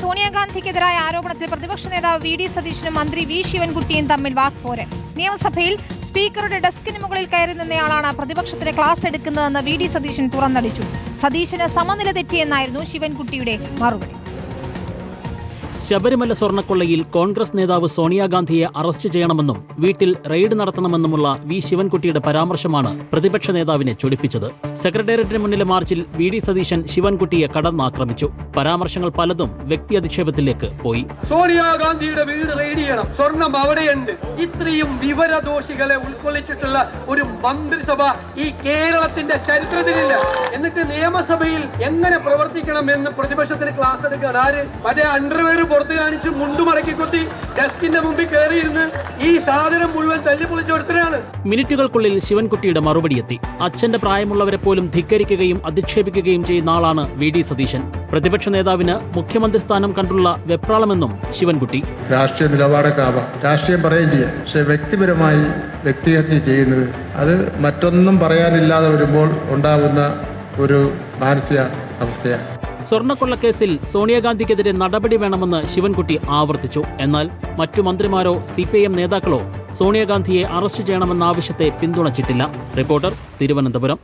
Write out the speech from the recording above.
സോണിയാഗാന്ധിക്കെതിരായ ആരോപണത്തിൽ പ്രതിപക്ഷ നേതാവ് വി ഡി സതീശനും മന്ത്രി വി ശിവൻകുട്ടിയും തമ്മിൽ വാക്പോര്. നിയമസഭയിൽ സ്പീക്കറുടെ ഡെസ്കിന് മുകളിൽ കയറി നിന്നയാളാണ് പ്രതിപക്ഷത്തിന് ക്ലാസ് എടുക്കുന്നതെന്ന് വി ഡി സതീശൻ തുറന്നടിച്ചു. സതീശന് സമനില തെറ്റിയെന്നായിരുന്നു ശിവൻകുട്ടിയുടെ മറുപടി. ശബരിമല സ്വർണക്കൊള്ളയിൽ കോൺഗ്രസ് നേതാവ് സോണിയാഗാന്ധിയെ അറസ്റ്റ് ചെയ്യണമെന്നും വീട്ടിൽ റെയ്ഡ് നടത്തണമെന്നുമുള്ള വി ശിവൻകുട്ടിയുടെ പരാമർശമാണ് പ്രതിപക്ഷ നേതാവിനെ ചൊടിപ്പിച്ചത്. സെക്രട്ടേറിയറ്റിന് മുന്നിലെ മാർച്ചിൽ വി ഡി സതീശൻ ശിവൻകുട്ടിയെ കടന്നാക്രമിച്ചു. പരാമർശങ്ങൾ പലതും വ്യക്തി അധിക്ഷേപത്തിലേക്ക് പോയി. സോണിയാഗാന്ധിയുടെ വീട് റെയ്ഡ് ചെയ്യണം. സ്വർണം അവിടെയുണ്ട്. ഇത്രയും വിവരദോഷികളെ ഉൾക്കൊള്ളിച്ചിട്ടുള്ള ഒരു മന്ത്രിസഭ ഈ കേരളത്തിന്റെ ചരിത്രത്തിലില്ല. എന്നിട്ട് നിയമസഭയിൽ എങ്ങനെ പ്രവർത്തിക്കണം എന്ന് പ്രതിപക്ഷത്തിന് ക്ലാസ് എടുക്കാൻ ആര്? മറ്റേ അണ്ടർവെയർ പുറത്ത് കാണിച്ച് മുണ്ടു മടക്കി കൊത്തി ഡെസ്കിന്റെ മുമ്പിൽ കയറിയിരുന്ന് ഈ സാധനം മുഴുവൻ തല്ലിപ്പൊളിച്ച് കൊടുത്തതാണ് മിനിറ്റുകൾക്കുള്ളിൽ ശിവൻകുട്ടിയുടെ മറുപടിയെത്തി അച്ഛന്റെ പ്രായമുള്ളവരെ പോലും ധിക്കരിക്കുകയും അധിക്ഷേപിക്കുകയും ചെയ്യുന്ന ആളാണ് വി ഡി സതീശൻ. പ്രതിപക്ഷ നേതാവിന് മുഖ്യമന്ത്രി സ്ഥാനം കണ്ടുള്ള വെപ്രാളമെന്നും ശിവൻകുട്ടി. രാഷ്ട്രീയ നിലപാടൊക്കെ ആവാം. രാഷ്ട്രീയം പറയുകയും ചെയ്യാം. പക്ഷെ വ്യക്തിപരമായി വ്യക്തിഹത്യ ചെയ്യുന്നത് അത് മറ്റൊന്നും പറയാനില്ലാതെ വരുമ്പോൾ ഉണ്ടാകുന്ന ഒരു മാനസിക അവസ്ഥയാണ് സ്വർണക്കൊള്ളക്കേസിൽ സോണിയാഗാന്ധിക്കെതിരെ നടപടി വേണമെന്ന് ശിവൻകുട്ടി ആവർത്തിച്ചു. എന്നാൽ മറ്റു മന്ത്രിമാരോ സി പി എം നേതാക്കളോ സോണിയാഗാന്ധിയെ അറസ്റ്റ് ചെയ്യണമെന്ന ആവശ്യത്തെ പിന്തുണച്ചിട്ടില്ല. റിപ്പോർട്ടർ തിരുവനന്തപുരം.